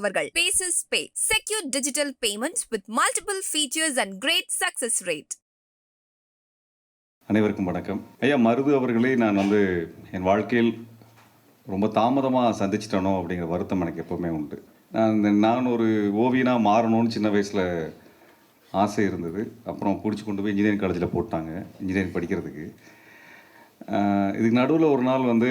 வழங்குபவர்கள் bases pay secure digital payments with multiple features and great success rate அனைவருக்கும் வணக்கம். ஐயா மருது அவர்களை நான் வந்து என் வாழ்க்கையில் ரொம்ப தாமதமாக சந்திச்சிட்டனோ அப்படிங்கிற வருத்தம் எனக்கு எப்போவுமே உண்டு. நான் நான் ஒரு ஓவியனாக மாறணும்னு சின்ன வயசில் ஆசை இருந்தது. அப்புறம் பிடிச்சி கொண்டு போய் இன்ஜினியரிங் காலேஜில் போட்டாங்க இன்ஜினியரிங் படிக்கிறதுக்கு. இதுக்கு நடுவில் ஒரு நாள் வந்து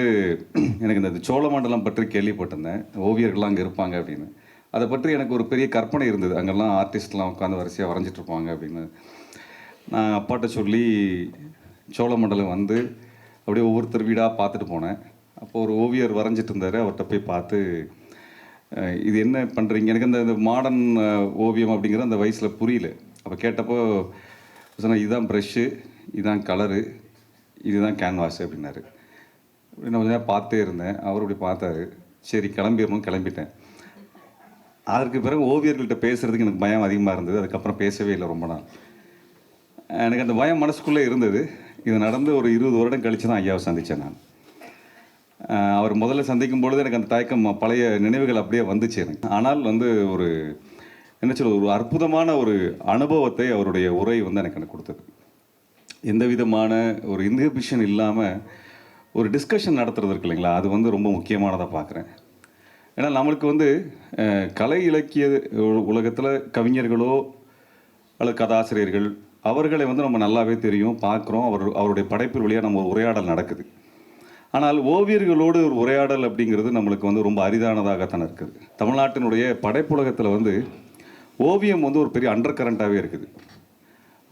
எனக்கு இந்த சோழமண்டலம் பற்றி கேள்விப்பட்டிருந்தேன். ஓவியர்கள்லாம் அங்கே இருப்பாங்க அப்படின்னு. அதை பற்றி எனக்கு ஒரு பெரிய கற்பனை இருந்தது. அங்கெல்லாம் ஆர்டிஸ்ட்லாம் உட்காந்து வரிசையாக வரைஞ்சிட்டு இருப்பாங்க அப்படின்னு. நான் அப்பாட்ட சொல்லி சோழமண்டலம் வந்து அப்படியே ஒவ்வொருத்தர் வீடாக பார்த்துட்டு போனேன். அப்போது ஒரு ஓவியர் வரைஞ்சிட்டு இருந்தார் அவர்கிட்ட போய் பார்த்து இது என்ன பண்ணுறீங்க எனக்கு அந்த மாடர்ன் ஓவியம் அப்படிங்கிற அந்த வயசில் புரியல. அப்போ கேட்டப்போ சொன்னேன் இதுதான் ப்ரெஷ்ஷு இதுதான் கலரு இதுதான் கேன்வாஸ் அப்படின்னாரு. அப்படி நான் கொஞ்ச நேரம் பார்த்தே இருந்தேன். அவர் அப்படி பார்த்தாரு. சரி கிளம்பிடணும் கிளம்பிட்டேன். அதற்கு பிறகு ஓவியர்கள்ட்ட பேசுகிறதுக்கு எனக்கு பயம் அதிகமாக இருந்தது. அதுக்கப்புறம் பேசவே இல்லை ரொம்ப நாள். எனக்கு அந்த பயம் மனசுக்குள்ளே இருந்தது. இது நடந்து ஒரு இருபது வருடம் கழித்து தான் ஐயாவை சந்தித்தேன் நான். அவர் முதல்ல சந்திக்கும் பொழுது எனக்கு அந்த தயக்கம் பழைய நினைவுகள் அப்படியே வந்துச்சு எனக்கு. ஆனால் வந்து ஒரு என்ன சொல்ல ஒரு அற்புதமான ஒரு அனுபவத்தை அவருடைய உரை வந்து எனக்கு எனக்கு கொடுத்தது. எந்த விதமான ஒரு இன்ஹிபிஷன் இல்லாமல் ஒரு டிஸ்கஷன் நடத்துறது இருக்கு இல்லைங்களா? அது வந்து ரொம்ப முக்கியமானதாக பார்க்குறேன். ஏன்னா நம்மளுக்கு வந்து கலை இலக்கிய உலகத்தில் கவிஞர்களோ அல்லது கதாசிரியர்கள் அவர்களை வந்து நம்ம நல்லாவே தெரியும் பார்க்குறோம். அவர் அவருடைய படைப்பு வழியாக நம்ம உரையாடல் நடக்குது. ஆனால் ஓவியர்களோடு ஒரு உரையாடல் அப்படிங்கிறது நம்மளுக்கு வந்து ரொம்ப அரிதானதாகத்தான் இருக்குது. தமிழ்நாட்டினுடைய படைப்புலகத்தில் வந்து ஓவியம் வந்து ஒரு பெரிய அண்டர் கரண்ட்டாகவே இருக்குது.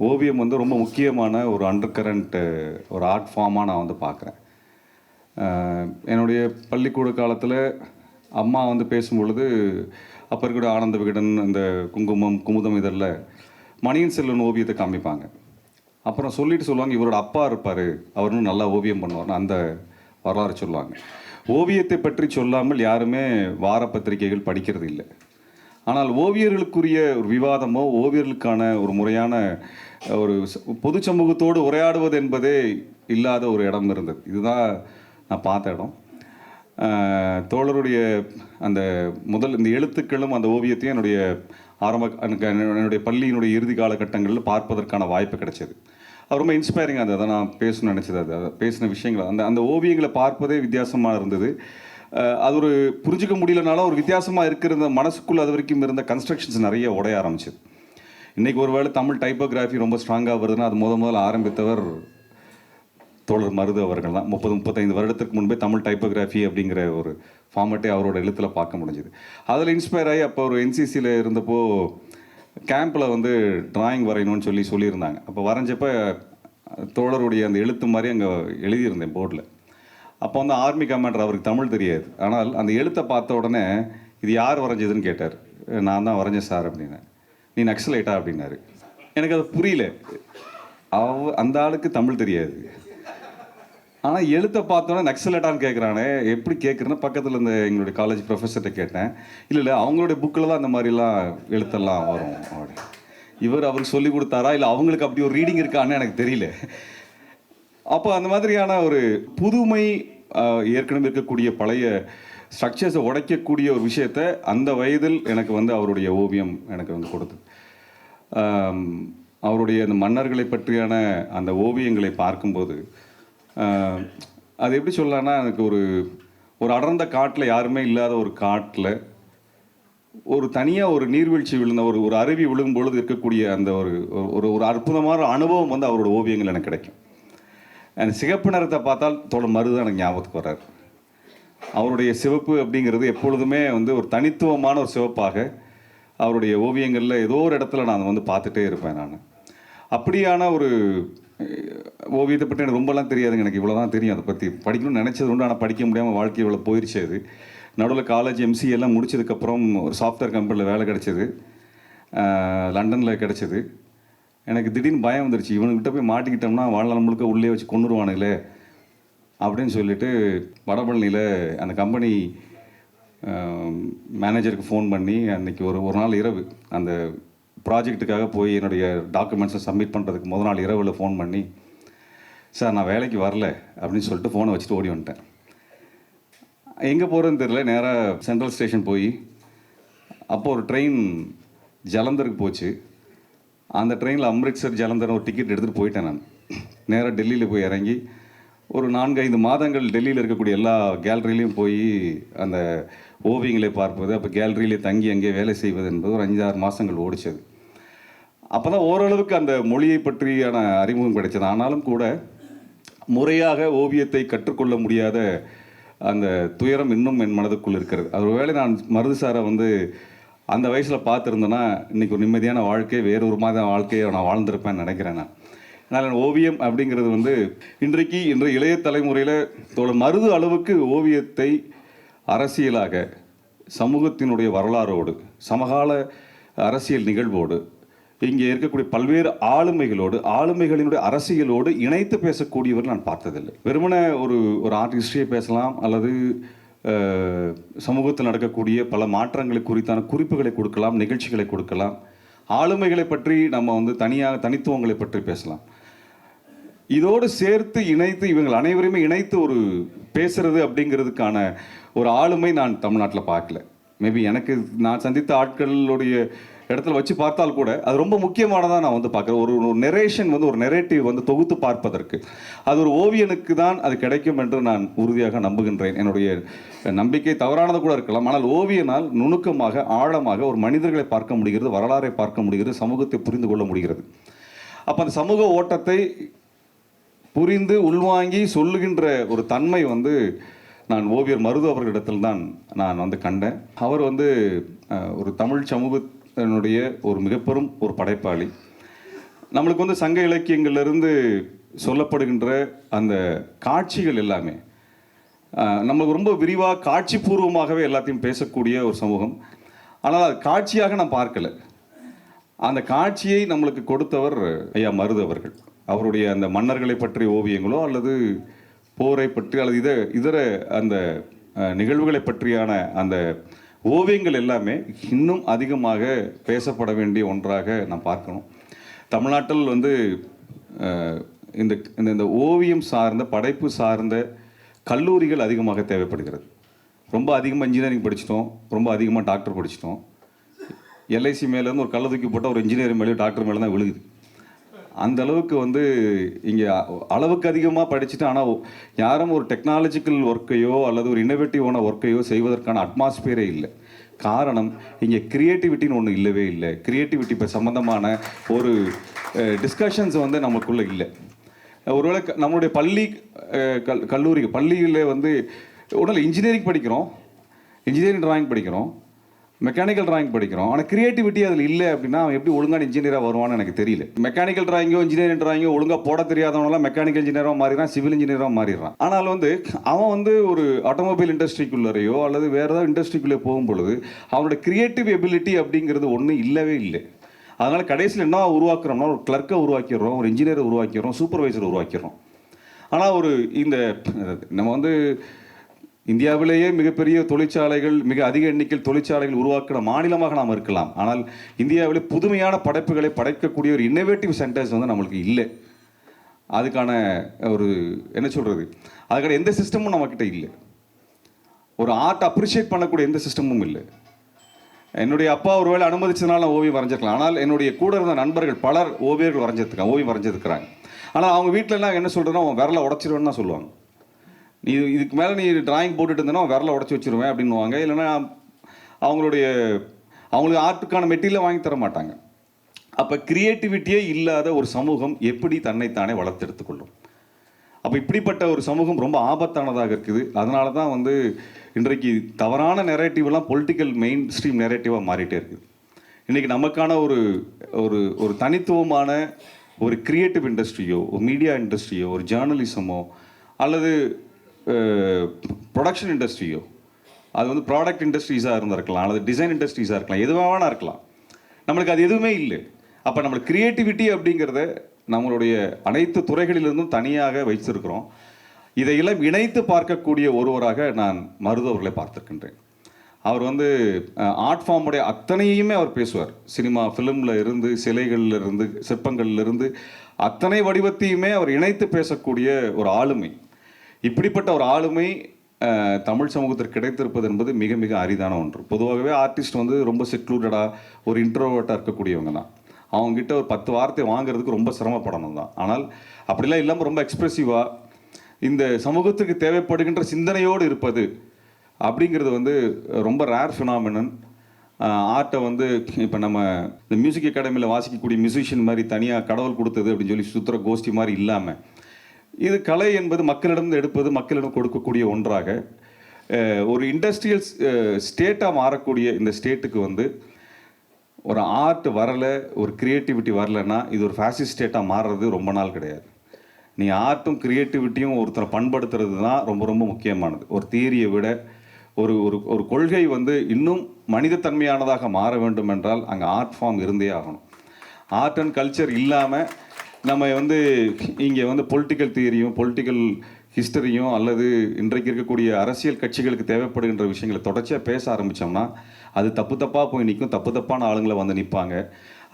ஓவியம் வந்து ரொம்ப முக்கியமான ஒரு அண்டர் கரண்ட்டு ஒரு ஆர்ட் ஃபார்மாக நான் வந்து பார்க்குறேன். என்னுடைய பள்ளிக்கூட காலத்தில் அம்மா வந்து பேசும்பொழுது அப்போ இருக்கிற ஆனந்த விகடன் இந்த குங்குமம் குமுதம் இதெல்லாம் மணியன் செல்வன் ஓவியத்தை காமிப்பாங்க. அப்புறம் சொல்லிட்டு சொல்லுவாங்க இவரோட அப்பா இருப்பார். அவர் நல்லா ஓவியம் பண்ணுவார் அந்த வரலாறு சொல்லுவாங்க. ஓவியத்தை பற்றி சொல்லாமல் யாருமே வார பத்திரிகைகள் படிக்கிறது இல்லை ஆனால் ஓவியர்களுக்குரிய ஒரு விவாதமோ ஓவியர்களுக்கான ஒரு முறையான ஒரு பொது சமூகத்தோடு உரையாடுவது என்பதே இல்லாத ஒரு இடம் இருந்தது. இதுதான் நான் பார்த்த இடம். தோழருடைய அந்த முதல் இந்த எழுத்துக்களும் அந்த ஓவியத்தையும் என்னுடைய ஆரம்ப எனக்கு என்னுடைய பள்ளியினுடைய இறுதி காலகட்டங்களில் பார்ப்பதற்கான வாய்ப்பு கிடைச்சது. அது ரொம்ப இன்ஸ்பைரிங்காக இருந்தது. அதை நான் பேசணும்னு நினச்சது. அது அதை பேசின விஷயங்கள் அந்த அந்த ஓவியங்களை பார்ப்பதே வித்தியாசமாக இருந்தது. அது ஒரு புரிஞ்சிக்க முடியலனாலும் ஒரு வித்தியாசமாக இருக்கிற மனசுக்குள்ள அது வரைக்கும் இருந்த கன்ஸ்ட்ரக்ஷன்ஸ் நிறைய உடைய ஆரம்பிச்சது. இன்றைக்கி ஒருவேளை தமிழ் டைப்போகிராஃபி ரொம்ப ஸ்ட்ராங்காக வருதுன்னா அது முத முதல்ல ஆரம்பித்தவர் தோழர் மருது அவர்கள் தான் முப்பது முப்பத்தைந்து வருடத்திற்கு முன்பே தமிழ் டைப்போகிராஃபி அப்படிங்கிற ஒரு ஃபார்மேட்டை அவரோட எழுத்தில் பார்க்க முடிஞ்சுது. அதில் இன்ஸ்பயர் ஆகி அப்போ ஒரு என்சிசியில் இருந்தப்போ கேம்பில் வந்து டிராயிங் வரையணும்னு சொல்லி சொல்லியிருந்தாங்க. அப்போ வரைஞ்சப்போ தோழருடைய அந்த எழுத்து மாதிரி அங்கே எழுதியிருந்தேன் போர்டில் அப்போ வந்து ஆர்மி கமாண்டர் அவருக்கு தமிழ் தெரியாது. ஆனால் அந்த எழுத்தை பார்த்த உடனே இது யார் வரைஞ்சதுன்னு கேட்டார். நான் தான் வரைஞ்சேன் சார் அப்படின்னேன் நீ நக்ஸலைட்டா அப்படின்னாரு. எனக்கு அது புரியல. அவ அந்த ஆளுக்கு தமிழ் தெரியாது. ஆனால் எழுத்தை பார்த்தோன்னே நக்ஸலேட்டான்னு கேட்குறானே எப்படி கேட்குறேன்னு பக்கத்தில் இந்த எங்களுடைய காலேஜ் ப்ரொஃபஸர்கிட்ட கேட்டேன். இல்லை இல்லை அவங்களுடைய புக்கில் தான் அந்த மாதிரிலாம் எழுத்தெல்லாம் வரும். அப்படி. இவர் அவருக்கு சொல்லி கொடுத்தாரா? இல்லை அவங்களுக்கு அப்படி ஒரு ரீடிங் இருக்கான்னு எனக்கு தெரியல. அப்போ அந்த மாதிரியான ஒரு புதுமை ஏற்கனவே இருக்கக்கூடிய பழைய ஸ்ட்ரக்சர்ஸை உடைக்கக்கூடிய ஒரு விஷயத்தை அந்த வயதில் எனக்கு வந்து அவருடைய ஓவியம் எனக்கு வந்து கொடுத்தது. அவருடைய அந்த மன்னர்களை பற்றியான அந்த ஓவியங்களை பார்க்கும்போது அது எப்படி சொல்லலாம்னா எனக்கு ஒரு ஒரு அடர்ந்த காட்டில் யாருமே இல்லாத ஒரு காட்டில் ஒரு தனியாக ஒரு நீர்வீழ்ச்சி விழுந்த ஒரு ஒரு அருவி விழுகும் பொழுது இருக்கக்கூடிய அந்த ஒரு ஒரு ஒரு அற்புதமான அனுபவம் வந்து அவரோட ஓவியங்கள் எனக்கு கிடைக்கும். அந்த சிகப்பு நிறத்தை பார்த்தால் தோழர் மருதான் எனக்கு ஞாபகத்துக்கு வர்றார். அவருடைய சிவப்பு அப்படிங்கிறது எப்பொழுதுமே வந்து ஒரு தனித்துவமான ஒரு சிவப்பாக அவருடைய ஓவியங்களில் ஏதோ ஒரு இடத்துல நான் வந்து பார்த்துட்டே இருப்பேன் நான். அப்படியான ஒரு ஓவியத்தை பற்றி எனக்கு ரொம்பலாம் தெரியாதுங்க. எனக்கு இவ்வளோ தான் தெரியும். அதை பற்றி படிக்கணும்னு நினச்சது உண்டு. ஆனால் படிக்க முடியாமல் வாழ்க்கை இவ்வளோ போயிடுச்சு அது. நடுவில் காலேஜ் எம்சி எல்லாம் முடிச்சதுக்கப்புறம் ஒரு சாஃப்ட்வேர் கம்பெனியில் வேலை கிடச்சிது. லண்டனில் கிடச்சிது. எனக்கு திடீர்னு பயம் வந்துருச்சு. இவனுக்கிட்ட போய் மாட்டிக்கிட்டோம்னா வாழ்நாள் முழுக்க உள்ளே வச்சு கொண்டுருவானுங்களே அப்படின்னு சொல்லிட்டு வடபழனியில் அந்த கம்பெனி மேனேஜருக்கு ஃபோன் பண்ணி அன்றைக்கி ஒரு ஒரு நாள் இரவு அந்த ப்ராஜெக்ட்டுக்காக போய் என்னுடைய டாக்குமெண்ட்ஸை சப்மிட் பண்ணுறதுக்கு முத நாள் இரவில் ஃபோன் பண்ணி சார் நான் வேலைக்கு வரல அப்படின்னு சொல்லிட்டு ஃபோனை வச்சுட்டு ஓடி வந்துட்டேன். எங்கே போகிறேன்னு தெரியல நேராக சென்ட்ரல் ஸ்டேஷன் போய் அப்போது ஒரு ட்ரெயின் ஜலந்தருக்கு போச்சு. அந்த ட்ரெயினில் அம்ரிட்சர் ஜலந்தர் ஒரு டிக்கெட் எடுத்துகிட்டு போயிட்டேன் நான். நேராக டெல்லியில் போய் இறங்கி ஒரு நான்கு ஐந்து மாதங்கள் டெல்லியில் இருக்கக்கூடிய எல்லா கேலரிலையும் போய் அந்த ஓவியங்களை பார்ப்பது அப்போ கேலரியிலே தங்கி அங்கே வேலை செய்வது என்பது ஒரு அஞ்சாறு மாதங்கள் ஓடிச்சது. அப்போ தான் ஓரளவுக்கு அந்த மொழியை பற்றியான அறிமுகம் கிடைச்சது. ஆனாலும் கூட முறையாக ஓவியத்தை கற்றுக்கொள்ள முடியாத அந்த துயரம் இன்னும் என் மனதுக்குள் இருக்கிறது. அது ஒருவேளை நான் மருது சாரை வந்து அந்த வயசில் பார்த்துருந்தேன்னா இன்றைக்கி ஒரு நிம்மதியான வாழ்க்கை வேறு ஒரு மாதிரி வாழ்க்கையை நான் வாழ்ந்திருப்பேன்னு நினைக்கிறேன் நான். அதனால் ஓவியம் அப்படிங்கிறது வந்து இன்றைக்கு இன்றைய இளைய தலைமுறையில் தோழர் மருது அளவுக்கு ஓவியத்தை அரசியலாக சமூகத்தினுடைய வரலாறோடு சமகால அரசியல் நிகழ்வோடு இங்கே இருக்கக்கூடிய பல்வேறு ஆளுமைகளோடு ஆளுமைகளினுடைய அரசியலோடு இணைத்து பேசக்கூடியவர் நான் பார்த்ததில்லை. வெறுமனே ஒரு ஒரு ஆர்ட் ஹிஸ்டரியை பேசலாம் அல்லது சமூகத்தில் நடக்கக்கூடிய பல மாற்றங்களை குறித்தான குறிப்புகளை கொடுக்கலாம் நிகழ்ச்சிகளை கொடுக்கலாம். ஆளுமைகளை பற்றி நம்ம வந்து தனியாக தனித்துவங்களை பற்றி பேசலாம். இதோடு சேர்த்து இணைத்து இவங்கள் அனைவரையுமே இணைத்து ஒரு பேசுறது அப்படிங்கிறதுக்கான ஒரு ஆளுமை நான் தமிழ்நாட்டில் பார்க்கல. மேபி எனக்கு நான் சந்தித்த ஆட்களுடைய இடத்துல வச்சு பார்த்தால் கூட அது ரொம்ப முக்கியமானதாக நான் வந்து பார்க்குறேன். ஒரு ஒரு நெரேஷன் வந்து ஒரு நெரேட்டிவ் வந்து தொகுத்து பார்ப்பதற்கு. அது ஒரு ஓவியனுக்கு தான் அது கிடைக்கும் என்று நான் உறுதியாக நம்புகின்றேன். என்னுடைய நம்பிக்கை தவறானது கூட இருக்கலாம். ஆனால் ஓவியனால் நுணுக்கமாக ஆழமாக ஒரு மனிதர்களை பார்க்க முடிகிறது வரலாறை பார்க்க முடிகிறது சமூகத்தை புரிந்து கொள்ள முடிகிறது. அப்போ அந்த சமூக ஓட்டத்தை புரிந்து உள்வாங்கி சொல்லுகின்ற ஒரு தன்மை வந்து நான் ஓவியர் மருது அவர்களிடத்தில் தான் நான் வந்து கண்டேன். அவர் வந்து ஒரு தமிழ் சமூக என்னுடைய ஒரு மிகப்பெரும் ஒரு படைப்பாளி. நம்மளுக்கு வந்து சங்க இலக்கியங்கள்லேருந்து சொல்லப்படுகின்ற அந்த காட்சிகள் எல்லாமே நம்மளுக்கு ரொம்ப விரிவாக காட்சிபூர்வமாகவே எல்லாத்தையும் பேசக்கூடிய ஒரு சமூகம். ஆனால் அது காட்சியாக நான் பார்க்கலை. அந்த காட்சியை நம்மளுக்கு கொடுத்தவர் ஐயா மருது அவர்கள். அவருடைய அந்த மன்னர்களை பற்றிய ஓவியங்களோ அல்லது போரை பற்றி அல்லது இத இதர அந்த நிகழ்வுகளை பற்றியான அந்த ஓவியங்கள் எல்லாமே இன்னும் அதிகமாக பேசப்பட வேண்டிய ஒன்றாக நாம் பார்க்கணும். தமிழ்நாட்டில் வந்து இந்த இந்த- இந்த ஓவியம் சார்ந்த படைப்பு சார்ந்த கல்லூரிகள் அதிகமாக தேவைப்படுகிறது. ரொம்ப அதிகமாக இன்ஜினியரிங் படிச்சிட்டோம் ரொம்ப அதிகமாக டாக்டர் படிச்சிட்டோம். எல்ஐசி மேலேருந்து ஒரு கள்ள தூக்கி போட்டால் ஒரு இன்ஜினியரிங் மேலே டாக்டர் மேலே தான் விழுகுது. அந்த அளவுக்கு வந்து இங்கே அளவுக்கு அதிகமாக படிச்சுட்டு ஆனால் யாரும் ஒரு டெக்னாலஜிக்கல் ஒர்க்கையோ அல்லது ஒரு இன்னோவேட்டிவான ஒர்க்கையோ செய்வதற்கான அட்மாஸ்பியரே இல்லை. காரணம் இங்கே கிரியேட்டிவிட்டின்னு ஒன்று இல்லவே இல்லை. கிரியேட்டிவிட்டி இப்போ சம்மந்தமான ஒரு டிஸ்கஷன்ஸ் வந்து நமக்குள்ளே இல்லை. ஒருவேளை க- நம்மளுடைய பள்ளி கல் கல்லூரி பள்ளியில் வந்து உடல் இன்ஜினியரிங் படிக்கிறோம். இன்ஜினியரிங் டிராயிங் படிக்கிறோம். மெக்கானிக்கல் டிராயிங் படிக்கிறோம். ஆனால் கிரியேட்டிவிட்டி அதில் இல்லை அப்படின்னா அவன் எப்படி ஒழுங்காக இன்ஜினியராக வருவான்னு எனக்கு தெரியல. மெக்கானிக்கல் டிராயிங்கோ இன்ஜினியரிங் டிராயிங்கோ ஒழுங்காக போட தெரியாதவனெல்லாம் மெக்கானிக்கல் இன்ஜினியராக மாறிடுறான் சிவில் இன்ஜினியராக மாறிடுறான். ஆனால் வந்து அவன் வந்து ஒரு ஆட்டோமொபைல் இண்டஸ்ட்ரிக்குள்ளரையோ அல்லது வேறு ஏதாவது இண்டஸ்ட்ரிக்குள்ளே போகும் பொழுது அவனோட கிரியேட்டிவ் எபிலிட்டி அப்படிங்கிறது ஒன்றும் இல்லவே இல்லை. அதனால் கடைசியில் என்ன உருவாக்குறோம்னா ஒரு கிளர்க்கை உருவாக்கிடுறோம் ஒரு இன்ஜினியரை உருவாக்கிடுறோம் சூப்பர்வைசர் உருவாக்கிறோம் ஆனால் ஒரு இந்த நம்ம வந்து இந்தியாவிலேயே மிகப்பெரிய தொழிற்சாலைகள் மிக அதிக எண்ணிக்கையில் தொழிற்சாலைகள் உருவாக்கிற மாநிலமாக நாம் இருக்கலாம். ஆனால் இந்தியாவிலே புதுமையான படைப்புகளை படைக்கக்கூடிய ஒரு இன்னோவேட்டிவ் சென்டர்ஸ் வந்து நம்மளுக்கு இல்லை. அதுக்கான ஒரு என்ன சொல்கிறது அதுக்கான எந்த சிஸ்டமும் நம்மக்கிட்ட இல்லை. ஒரு ஆர்ட் அப்ரிஷியேட் பண்ணக்கூடிய எந்த சிஸ்டமும் இல்லை. என்னுடைய அப்பா ஒருவேளை அனுமதிச்சதுனால நான் ஓவியம் வரைஞ்சிருக்கலாம். ஆனால் என்னுடைய கூட இருந்த நண்பர்கள் பலர் ஓவியர்கள் வரைஞ்சிருக்காங்க ஓவியம் வரைஞ்சிருக்கிறாங்க. ஆனால் அவங்க வீட்டிலலாம் என்ன சொல்கிறேன்னா அவன் விரலை உடச்சிருவேன்னு தான் சொல்லுவாங்க. நீ இதுக்கு மேலே நீ டிராயிங் போட்டுட்டு இருந்தேன்னா விரல விரலை உடச்சி வச்சிருவேன் அப்படின்னுவாங்க. இல்லைன்னா அவங்களுடைய அவங்களுக்கு ஆர்ட்டுக்கான மெட்டீரியலை வாங்கி தர மாட்டாங்க. அப்போ கிரியேட்டிவிட்டியே இல்லாத ஒரு சமூகம் எப்படி தன்னைத்தானே வளர்த்தெடுத்துக்கொள்ளும் அப்போ இப்படிப்பட்ட ஒரு சமூகம் ரொம்ப ஆபத்தானதாக இருக்குது. அதனால தான் வந்து இன்றைக்கு தவறான நெரேட்டிவ்லாம் பொலிட்டிக்கல் மெயின் ஸ்ட்ரீம் நெரேட்டிவாக மாறிட்டே இருக்குது. இன்றைக்கி நமக்கான ஒரு ஒரு ஒரு தனித்துவமான ஒரு கிரியேட்டிவ் இண்டஸ்ட்ரியோ ஒரு மீடியா இண்டஸ்ட்ரியோ ஒரு ஜேர்னலிசமோ அல்லது ப்ரொடக்ஷன் இண்டஸ்ட்ரியோ அது வந்து ப்ராடக்ட் இண்டஸ்ட்ரீஸாக இருந்திருக்கலாம் அல்லது டிசைன் இண்டஸ்ட்ரீஸாக இருக்கலாம் எதுவாக வேணா இருக்கலாம். நம்மளுக்கு அது எதுவுமே இல்லை. அப்போ நம்மளுக்கு கிரியேட்டிவிட்டி அப்படிங்கிறத நம்மளுடைய அனைத்து துறைகளிலிருந்தும் தனியாக வைத்திருக்கிறோம். இதையெல்லாம் இணைத்து பார்க்கக்கூடிய ஒருவராக நான் மருது அவர்களை பார்த்திருக்கின்றேன். அவர் வந்து ஆர்ட் ஃபார்முடைய அத்தனையுமே அவர் பேசுவார். சினிமா ஃபிலிமில் இருந்து சிலைகளில் இருந்து சிற்பங்கள்லிருந்து அத்தனை வடிவத்தையுமே அவர் இணைத்து பேசக்கூடிய ஒரு ஆளுமை. இப்படிப்பட்ட ஒரு ஆளுமை தமிழ் சமூகத்திற்கு கிடைத்திருப்பது என்பது மிக மிக அரிதான ஒன்று. பொதுவாகவே ஆர்டிஸ்ட் வந்து ரொம்ப செக்லூடடாக ஒரு இன்ட்ரோவர்ட்டாக இருக்கக்கூடியவங்க தான். அவங்ககிட்ட ஒரு பத்து வார்த்தை வாங்குறதுக்கு ரொம்ப சிரமப்படணும் தான். ஆனால் அப்படிலாம் இல்லாமல் ரொம்ப எக்ஸ்ப்ரெசிவாக இந்த சமூகத்துக்கு தேவைப்படுகின்ற சிந்தனையோடு இருப்பது அப்படிங்கிறது வந்து ரொம்ப ரேர் ஃபினாமினன் ஆர்ட்டை வந்து இப்போ நம்ம இந்த மியூசிக் அகாடமியில் வாசிக்கக்கூடிய மியூசிஷியன் மாதிரி தனியாக கடவுள் கொடுத்தது அப்படின்னு சொல்லி சுத்துற கோஷ்டி மாதிரி இல்லாமல் இது கலை என்பது மக்களிடம் எடுப்பது மக்களிடம் கொடுக்கக்கூடிய ஒன்றாக ஒரு இண்டஸ்ட்ரியல் ஸ்டேட்டாக மாறக்கூடிய இந்த ஸ்டேட்டுக்கு வந்து ஒரு ஆர்ட் வரலை ஒரு க்ரியேட்டிவிட்டி வரலைன்னா இது ஒரு ஃபேஷன் ஸ்டேட்டாக மாறுறது ரொம்ப நாள் கிடையாது. நீ ஆர்ட்டும் க்ரியேட்டிவிட்டியும் ஒருத்தரை பண்படுத்துறது தான் ரொம்ப ரொம்ப முக்கியமானது. ஒரு தியரியை விட ஒரு ஒரு ஒரு கொள்கை வந்து இன்னும் மனிதத்தன்மையானதாக மாற வேண்டும் என்றால் அங்கே ஆர்ட் ஃபார்ம் இருந்தே ஆகணும். ஆர்ட் அண்ட் கல்ச்சர் இல்லாமல் நம்ம வந்து இங்கே வந்து பொலிட்டிக்கல் தியரியும் பொலிட்டிக்கல் ஹிஸ்டரியும் அல்லது இன்றைக்கு இருக்கக்கூடிய அரசியல் கட்சிகளுக்கு தேவைப்படுகின்ற விஷயங்களை தொடர்ச்சியாக பேச ஆரம்பித்தோம்னா அது தப்பு தப்பாக போய் நிற்கும் தப்பு தப்பான ஆளுங்களை வந்து நிற்பாங்க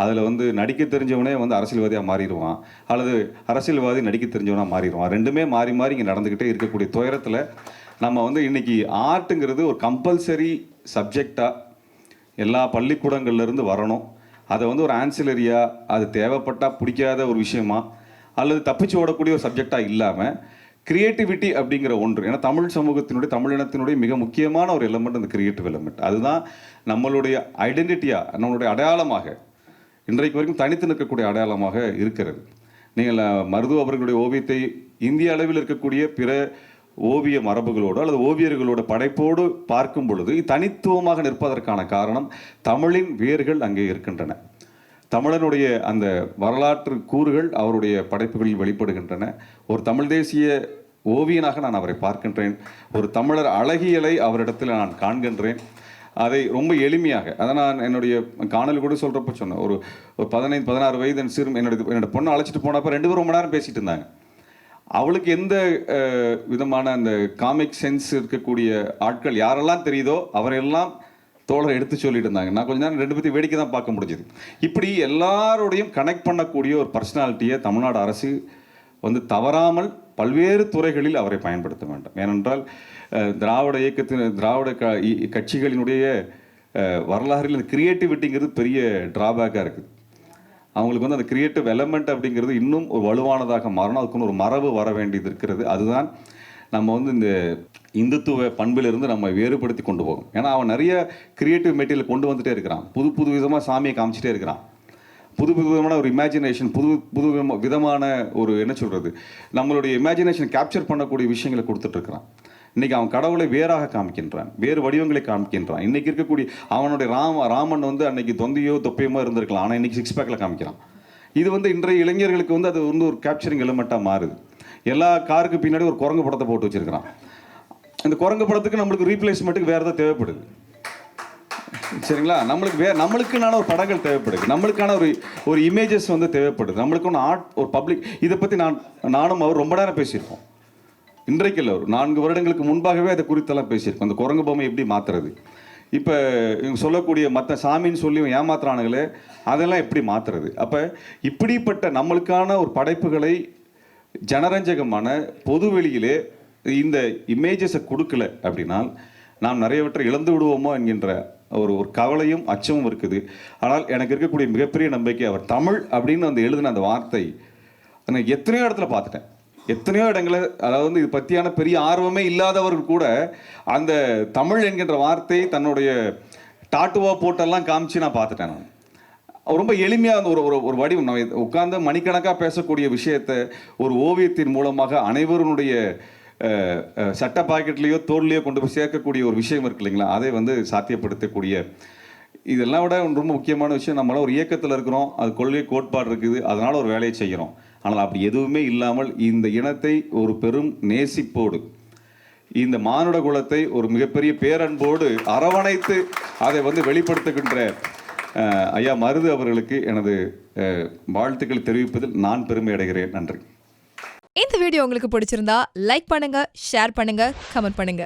அதில் வந்து நடிக்க தெரிஞ்சவனே வந்து அரசியல்வாதியாக மாறிடுவான். அல்லது அரசியல்வாதி நடிக்க தெரிஞ்சவனாக மாறிடுவான். ரெண்டுமே மாறி மாறி இங்கே நடந்துக்கிட்டே இருக்கக்கூடிய துயரத்தில் நம்ம வந்து இன்னைக்கு ஆர்ட்டுங்கிறது ஒரு கம்பல்சரி சப்ஜெக்டாக எல்லா பள்ளிக்கூடங்கள்லேருந்து வரணும். அதை வந்து ஒரு ஆன்சிலரியாக அது தேவைப்பட்டால் பிடிக்காத ஒரு விஷயமா அல்லது தப்பிச்சு ஓடக்கூடிய ஒரு சப்ஜெக்டாக இல்லாமல் கிரியேட்டிவிட்டி அப்படிங்கிற ஒன்று. ஏன்னா தமிழ் சமூகத்தினுடைய தமிழினத்தினுடைய மிக முக்கியமான ஒரு எலமெண்ட் அந்த கிரியேட்டிவ் எலமெண்ட் அதுதான் நம்மளுடைய ஐடென்டிட்டியாக நம்மளுடைய அடையாளமாக இன்றைக்கு வரைக்கும் தனித்து நிற்கக்கூடிய அடையாளமாக இருக்கிறது. நீங்கள் மருது அவர்களுடைய ஓவியத்தை இந்திய அளவில் இருக்கக்கூடிய பிற ஓவிய மரபுகளோடு அல்லது ஓவியர்களோட படைப்போடு பார்க்கும் பொழுது தனித்துவமாக நிற்பதற்கான காரணம் தமிழின் வேர்கள் அங்கே இருக்கின்றன. தமிழனுடைய அந்த வரலாற்று கூறுகள் அவருடைய படைப்புகளில் வெளிப்படுகின்றன. ஒரு தமிழ் தேசிய ஓவியனாக நான் அவரை பார்க்கின்றேன். ஒரு தமிழர் அழகியலை அவரிடத்தில் நான் காண்கின்றேன். அதை ரொம்ப எளிமையாக அதை நான் என்னுடைய காணல் கூட சொல்கிறப்ப சொன்னேன். ஒரு ஒரு பதினைந்து பதினாறு வயது என் சிறு என்னோட என்னோட பொண்ணை அழைச்சிட்டு போனப்போ ரெண்டு பேரும் ரொம்ப நேரம் பேசிகிட்டு இருந்தாங்க. அவளுக்கு எந்த விதமான அந்த காமிக் சென்ஸ் இருக்கக்கூடிய ஆட்கள் யாரெல்லாம் தெரியுதோ அவரையெல்லாம் தோழர் எடுத்து சொல்லிட்டு இருந்தாங்க. நான் கொஞ்ச நேரம் ரெண்டு பேர்த்தையும் வேடிக்கை தான் பார்க்க முடிஞ்சது. இப்படி எல்லாரோடையும் கனெக்ட் பண்ணக்கூடிய ஒரு பர்சனாலிட்டியை தமிழ்நாடு அரசு வந்து தவறாமல் பல்வேறு துறைகளில் அவரை பயன்படுத்த வேண்டும். ஏனென்றால் திராவிட இயக்கத்தின் திராவிட க இ- கட்சிகளினுடைய வரலாறில் இந்த கிரியேட்டிவிட்டிங்கிறது பெரிய ட்ராபேக்காக இருக்குது அவங்களுக்கு வந்து அந்த கிரியேட்டிவ் எலமெண்ட் அப்படிங்கிறது இன்னும் ஒரு வலுவானதாக மாறணும். அதுக்குன்னு ஒரு மரபு வர வேண்டியது இருக்கிறது. அதுதான் நம்ம வந்து இந்த இந்துத்துவ பண்பிலிருந்து நம்ம வேறுபடுத்தி கொண்டு போகும். ஏன்னா அவன் நிறைய கிரியேட்டிவ் மெட்டீரியல் கொண்டு வந்துட்டே இருக்கிறான். புது புது விதமாக சாமியை காமிச்சிட்டே இருக்கிறான். புது புது விதமான ஒரு இமேஜினேஷன் புது புது விதமான ஒரு என்ன சொல்கிறது நம்மளுடைய இமேஜினேஷன் கேப்சர் பண்ணக்கூடிய விஷயங்களை கொடுத்துட்ருக்குறான் இன்றைக்கி இன்னைக்கு அவன் கடவுளை வேறாக காமிக்கின்றான். வேறு வடிவங்களை காமிக்கின்றான். இன்னைக்கு இருக்கக்கூடிய அவனுடைய ராம ராமன் வந்து அன்னைக்கு தொந்தியோ தொப்பையுமோ இருந்திருக்கலாம். ஆனால் இன்னைக்கு சிக்ஸ் பேக்கில் காமிக்கிறான். இது வந்து இன்றைய இளைஞர்களுக்கு வந்து அது வந்து ஒரு கேப்சரிங் எலிமெண்ட்டாக மாறுது. எல்லா காருக்கு பின்னாடி ஒரு குரங்கு படத்தை போட்டு வச்சிருக்கிறான். அந்த குரங்கு படத்துக்கு நம்மளுக்கு ரீப்ளேஸ்மெண்ட்டுக்கு வேறு ஏதாவது தேவைப்படுது. சரிங்களா? நம்மளுக்கு வே நம்மளுக்குனான ஒரு படங்கள் தேவைப்படுது. நம்மளுக்கான ஒரு ஒரு இமேஜஸ் வந்து தேவைப்படுது. நம்மளுக்கு ஒன்று ஆர்ட் ஒரு பப்ளிக் இதை பற்றி நான் நானும் அவர் ரொம்ப நேரம் பேசியிருக்கோம். இன்றைக்கு இல்லை ஒரு நான்கு வருடங்களுக்கு முன்பாகவே அதை குறித்தெல்லாம் பேசியிருக்கோம். அந்த குரங்கு பொம்மை எப்படி மாற்றுறது இப்போ இவங்க சொல்லக்கூடிய மற்ற சாமின்னு சொல்லி இவன் ஏமாத்துறானுங்களே அதெல்லாம் எப்படி மாற்றுறது அப்போ இப்படிப்பட்ட நம்மளுக்கான ஒரு படைப்புகளை ஜனரஞ்சகமான பொதுவெளியிலே இந்த இமேஜஸை கொடுக்கல அப்படின்னால் நாம் நிறையவற்றை இழந்து விடுவோமோ என்கின்ற ஒரு ஒரு கவலையும் அச்சமும் இருக்குது. ஆனால் எனக்கு இருக்கக்கூடிய மிகப்பெரிய நம்பிக்கை அவர் தமிழ் அப்படின்னு அந்த எழுதின அந்த வார்த்தை நான் எத்தனையோ இடத்துல பார்த்துட்டேன். எத்தனையோ இடங்களை அதாவது வந்து இது பற்றியான பெரிய ஆர்வமே இல்லாதவர்கள் கூட அந்த தமிழ் என்கின்ற வார்த்தையை தன்னுடைய டாட்டுவா போட்டெல்லாம் காமிச்சு நான் பார்த்துட்டேன் நான். ரொம்ப எளிமையாக அந்த ஒரு ஒரு ஒரு வடிவம். நம்ம உட்கார்ந்து மணிக்கணக்காக பேசக்கூடிய விஷயத்தை ஒரு ஓவியத்தின் மூலமாக அனைவருடைய சட்ட பாக்கெட்லேயோ தோல்லையோ கொண்டு போய் சேர்க்கக்கூடிய ஒரு விஷயம் இருக்கு இல்லைங்களா? அதை வந்து சாத்தியப்படுத்தக்கூடிய இதெல்லாம் விட ரொம்ப முக்கியமான விஷயம் நம்மளாம் ஒரு இயக்கத்தில் இருக்கிறோம் அது கொள்கை கோட்பாடு இருக்குது அதனால் ஒரு வேலையை செய்கிறோம் ஆனால் அப்படி எதுவுமே இல்லாமல் இந்த இனத்தை ஒரு பெரும் நேசிப்போடு இந்த மானுட குலத்தை ஒரு மிகப்பெரிய பேரன்போடு அரவணைத்து அதை வந்து வெளிப்படுத்துகின்ற ஐயா மருது அவர்களுக்கு எனது வாழ்த்துக்கள் தெரிவிப்பதில் நான் பெருமை அடைகிறேன். நன்றி. இந்த வீடியோ உங்களுக்கு பிடிச்சிருந்தா லைக் பண்ணுங்க ஷேர் பண்ணுங்க கமெண்ட் பண்ணுங்க.